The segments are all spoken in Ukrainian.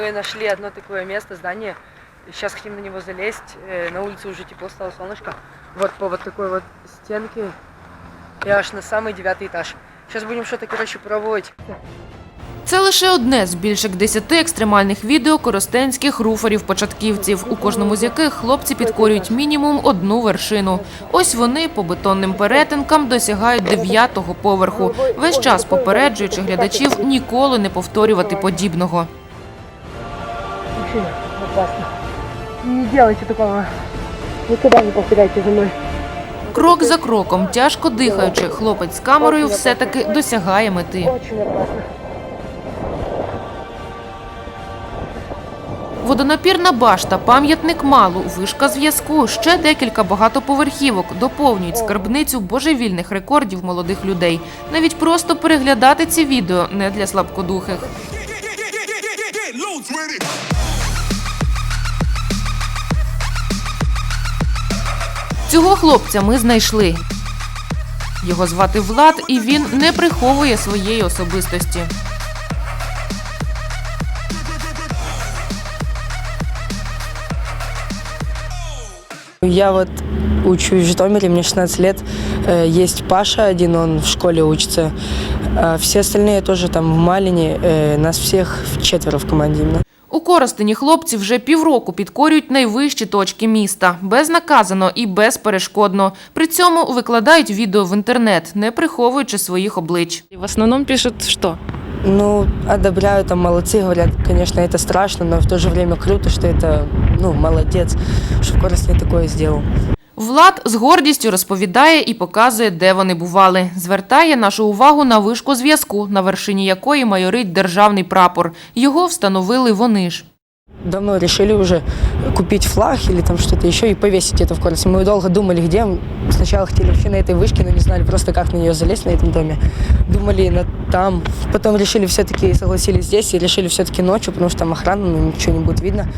Мы нашли одно такое место, здание. Сейчас хотим на него залезть. Э, На улице уже тепло стало, солнышко. Вот по вот такой вот стенке. И аж на самый девятый этаж. Сейчас будем что-то, короче, пробовать. Це лише одне з більше як десяти екстремальних відео коростенських руферів-початківців, у кожному з яких хлопці підкорюють мінімум одну вершину. Ось вони по бетонним перетинкам досягають дев'ятого поверху, весь час попереджуючи глядачів ніколи не повторювати подібного. Вообще опасно. Не делайте такого. Никогда не повторяйте за мной. Крок за кроком, тяжко дихаючи, хлопець з камерою все-таки досягає мети. Очень опасно. Водонапірна башта, пам'ятник малу, вишка зв'язку, ще декілька багатоповерхівок доповнюють скарбницю божевільних рекордів молодих людей. Навіть просто переглядати ці відео не для слабкодухих. Цього хлопця ми знайшли. Його звати Влад, і він не приховує своєї особистості. Я вот учусь в Житомире, мне 16 лет. Э, Есть Паша один, он в школе учится. А Все остальные тоже там в Малине. Э, Нас всех четверо в команде именно. У Коростені хлопці вже півроку підкорюють найвищі точки міста безнаказано і безперешкодно. При цьому викладають відео в інтернет, не приховуючи своїх облич. В основном пишут что? Ну, одобряют, там молодцы, говорят, конечно, это страшно, но в то же время круто, что это, ну, молодец, что в Коростне такое сделал. Влад з гордістю розповідає і показує, де вони бували. Звертає нашу увагу на вишку зв'язку, на вершині якої майорить державний прапор. Його встановили вони ж. Давно решили уже купить флаг или там что-то еще и повесить это в Коростне. Мы долго думали, где. Сначала хотели вообще на этой вышке, но не знали просто, как на нее залезть на этом доме. Думали на там. Потом решили все-таки, согласились здесь и решили все-таки ночью, потому что там охрана, ну, ничего не будет видно.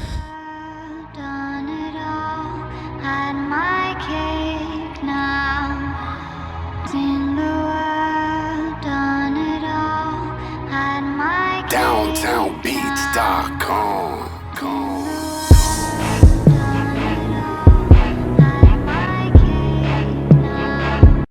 DowntownBeats.com. had my cake now.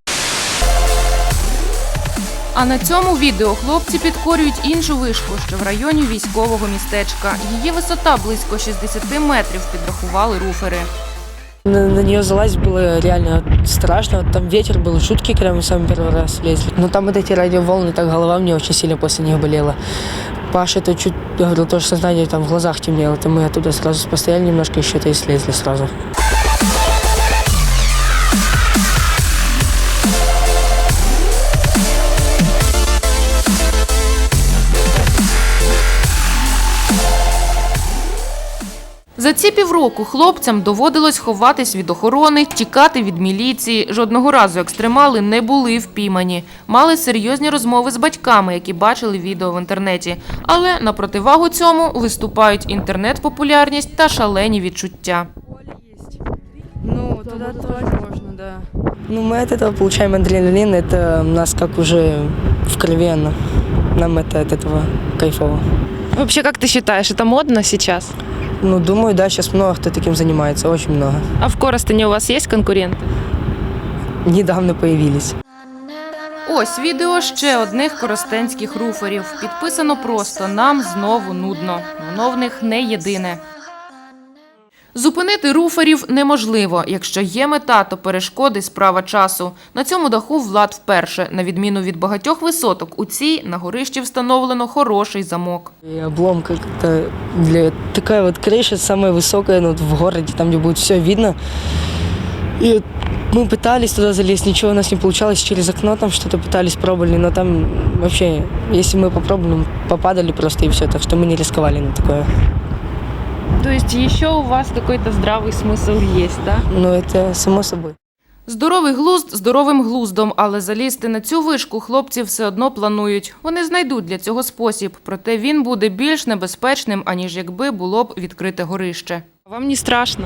А на цьому відео хлопці підкорюють іншу вишку, що в районі військового містечка. Її висота близько 60 метрів, підрахували руфери. На, на нее залазить было реально страшно. Вот Там ветер был, шутки, когда мы сами первый раз лезли. Но там вот эти радиоволны, так голова мне очень сильно после них болела. Паша это чуть, я говорил, тоже сознание там в глазах темнело. Это мы оттуда сразу постояли немножко, еще-то и слезли сразу. За ці півроку хлопцям доводилось ховатись від охорони, тікати від міліції. Жодного разу екстремали не були впіймані. Мали серйозні розмови з батьками, які бачили відео в інтернеті. Але на противагу цьому виступають інтернет-популярність та шалені відчуття. Ну, туда тоже можно, да. Ну, мы от этого получаем адреналин, это у нас как уже в крови оно. Нам это от этого кайфово. Вообще, как ты считаешь, это модно сейчас? Ну, думаю, да, сейчас много кто таким занимается, очень много. А в Коростене у вас есть конкуренты? Недавно появились. Ось відео ще одних коростенських руферів. Підписано просто нам знову нудно. Воно в них не єдине. Зупинити руферів неможливо. Якщо є мета, то перешкоди справа часу. На цьому даху влад вперше. На відміну від багатьох висоток, у цій на горищі встановлено хороший замок. И облом как-то для такая вот крыша самая высокая ну, вот в городе, там где будет все видно. И вот мы пытались туда залезть, ничего у нас не получалось, через окно там что-то пытались, пробовали, но там вообще, если мы попробовали, попадали просто и все, так что мы не рисковали на такое. То есть еще у вас какой-то здравый смысл есть, да? Но это само собой. Здоровий глузд здоровим глуздом, але залізти на цю вишку хлопці все одно планують. Вони знайдуть для цього спосіб, проте він буде більш небезпечним, аніж якби було б відкрите горище. Вам не страшно?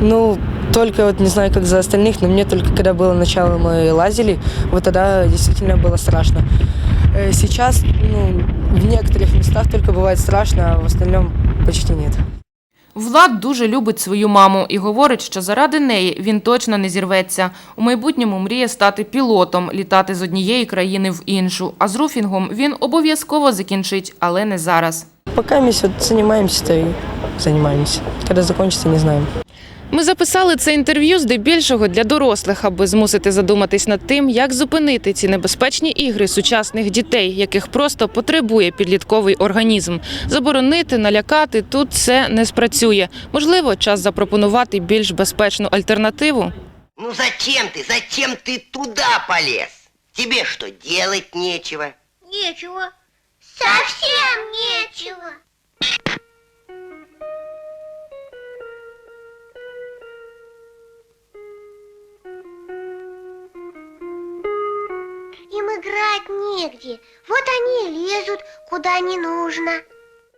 Ну, только вот не знаю, как за остальных, но мне только когда было начало, мы лазили, вот тогда действительно было страшно. Э, Сейчас, ну, в некоторых местах только бывает страшно, а в остальном почти нет. Влад дуже любить свою маму і говорить, що заради неї він точно не зірветься. У майбутньому мріє стати пілотом, літати з однієї країни в іншу. А з руфінгом він обов'язково закінчить, але не зараз. Поки ми займаємося, занимаемся-то й займаємося. Коли закінчиться, не знаем. Ми записали це інтерв'ю здебільшого для дорослих, аби змусити задуматись над тим, як зупинити ці небезпечні ігри сучасних дітей, яких просто потребує підлітковий організм. Заборонити, налякати тут це не спрацює. Можливо, час запропонувати більш безпечну альтернативу. Ну зачем ты, зачем ты туда полез? Тебе что, делать нечего? Нечего. Совсем нечего. Играть негде. Вот они лезут, куда не нужно.